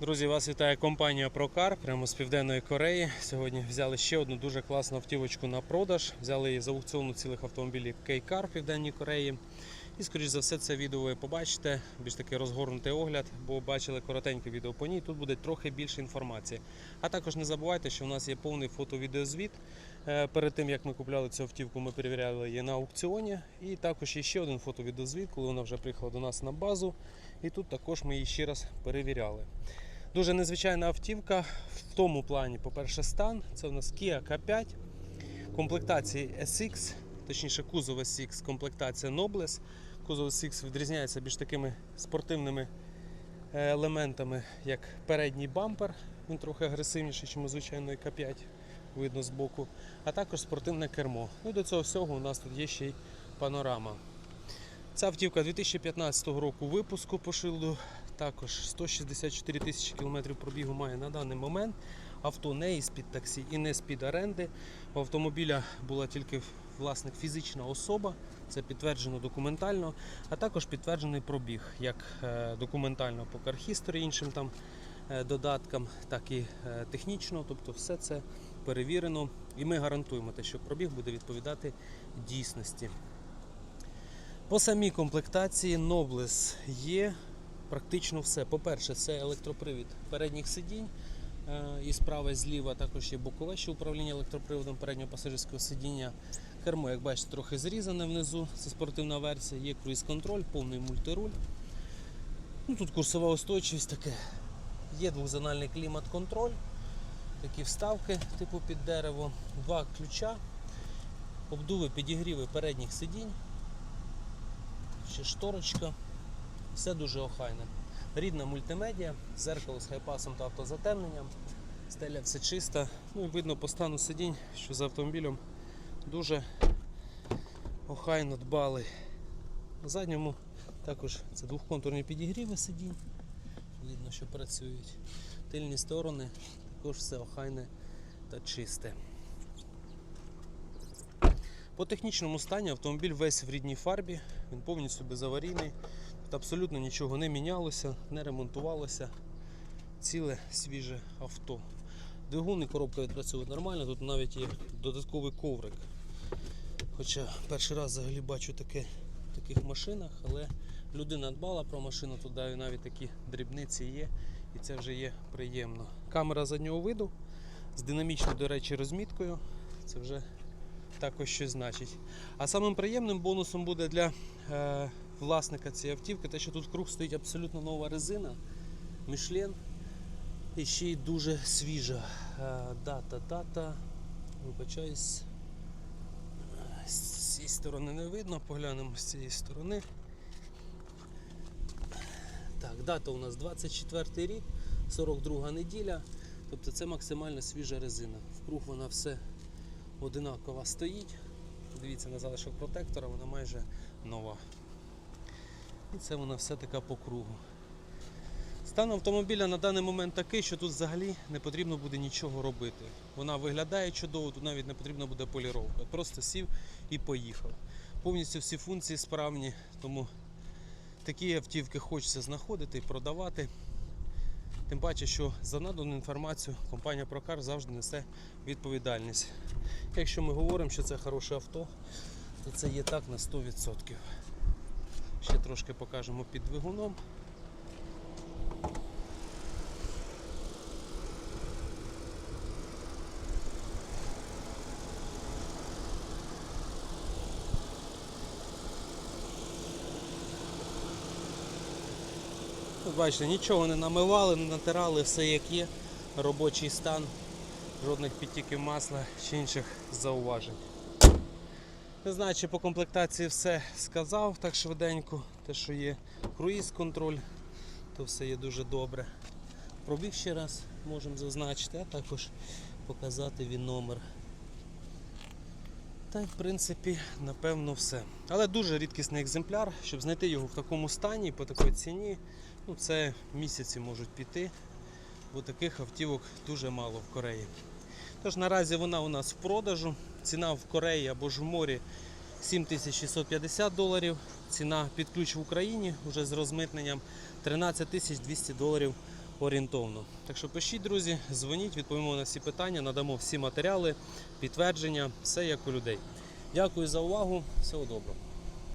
Друзі, вас вітає компанія Прокар прямо з Південної Кореї. Сьогодні взяли ще одну дуже класну автівочку на продаж. Взяли її з аукціону цілих автомобілів K-Car в Південній Кореї. І, скоріш за все, це відео ви побачите, більш такий розгорнутий огляд, бо бачили коротеньке відео по ній. Тут буде трохи більше інформації. А також не забувайте, що в нас є повний фото-відеозвіт. Е, Перед тим як ми купляли цю автівку, ми перевіряли її на аукціоні. І також є ще один фото-відеозвіт, коли вона вже приїхала до нас на базу. І тут також ми її ще раз перевіряли. Дуже незвичайна автівка в тому плані, по-перше, стан. Це у нас Kia K5, комплектації SX, точніше кузов SX, комплектація Nobles. Кузов SX відрізняється більш такими спортивними е, елементами, як передній бампер. Він трохи агресивніший, ніж у звичайної К5, видно з боку, а також спортивне кермо. Ну до цього всього у нас тут є ще й панорама. Ця автівка 2015 року випуску по шилду, також 164 тисячі кілометрів пробігу має на даний момент. Авто не із під таксі і не з під оренди. У автомобіля була тільки власник фізична особа, це підтверджено документально, а також підтверджений пробіг, як е, документально по кархісторі іншим там е, додаткам, так і е, технічно. Тобто все це перевірено і ми гарантуємо те, що пробіг буде відповідати дійсності. По самій комплектації Nobles є практично все. По-перше, це електропривід передніх сидінь. е, І справа, і зліва також є бокове ще управління електроприводом переднього пасажирського сидіння. Кермо, як бачите, трохи зрізане внизу. Це спортивна версія, є круїз-контроль, повний мультируль. Ну, тут курсова устойчивість таке. Є двозональний клімат-контроль, такі вставки, типу під дерево, два ключа, обдуви, підігріви передніх сидінь ще шторочка. Все дуже охайне. Рідна мультимедіа, зеркало з хайпасом та автозатемненням. Стеля все чиста. Ну і видно по стану сидінь, що за автомобілем дуже охайно дбали. На задньому також це двохконтурні підігріви сидінь. Видно, що працюють. Тильні сторони також все охайне та чисте. По технічному стані автомобіль весь в рідній фарбі, він повністю безаварійний, тут абсолютно нічого не мінялося, не ремонтувалося. Ціле свіже авто. Двигун і коробка відпрацьовують нормально, тут навіть є додатковий коврик. Хоча перший раз взагалі бачу таке в таких машинах, але людина дбала про машину, тут навіть такі дрібниці є, і це вже є приємно. Камера заднього виду з динамічною, до речі, розміткою. Це вже також щось значить. А самим приємним бонусом буде для е, власника цієї автівки те, що тут круг стоїть абсолютно нова резина Michelin. І ще й дуже свіжа. Е, дата, дата. Вибачаюсь. З цієї сторони не видно, поглянемо з цієї сторони. Так, дата у нас 24 рік, 42 неділя. Тобто це максимально свіжа резина. В круг вона все одинакова стоїть. Дивіться на залишок протектора, вона майже нова. І це вона все така по кругу. Стан автомобіля на даний момент такий, що тут взагалі не потрібно буде нічого робити. Вона виглядає чудово, тут навіть не потрібна буде поліровка. Просто сів і поїхав. Повністю всі функції справні, тому такі автівки хочеться знаходити і продавати. Тим паче, що за надану інформацію компанія Прокар завжди несе відповідальність. Якщо ми говоримо, що це хороше авто, то це є так на 100%. Ще трошки покажемо під двигуном. Тут бачите, нічого не намивали, не натирали, все як є. Робочий стан, жодних підтіків масла чи інших зауважень. Не знаю, чи по комплектації все сказав так швиденько. Те, що є круїз-контроль, то все є дуже добре. Пробіг ще раз можемо зазначити, а також показати він номер. Та в принципі, напевно, все. Але дуже рідкісний екземпляр, щоб знайти його в такому стані по такій ціні, ну це місяці можуть піти, бо таких автівок дуже мало в Кореї. Тож наразі вона у нас в продажу. Ціна в Кореї або ж в морі 7650 доларів. Ціна під ключ в Україні вже з розмитненням 13 200 доларів орієнтовно. Так що пишіть, друзі, дзвоніть, відповімо на всі питання, надамо всі матеріали, підтвердження, все як у людей. Дякую за увагу, всього доброго.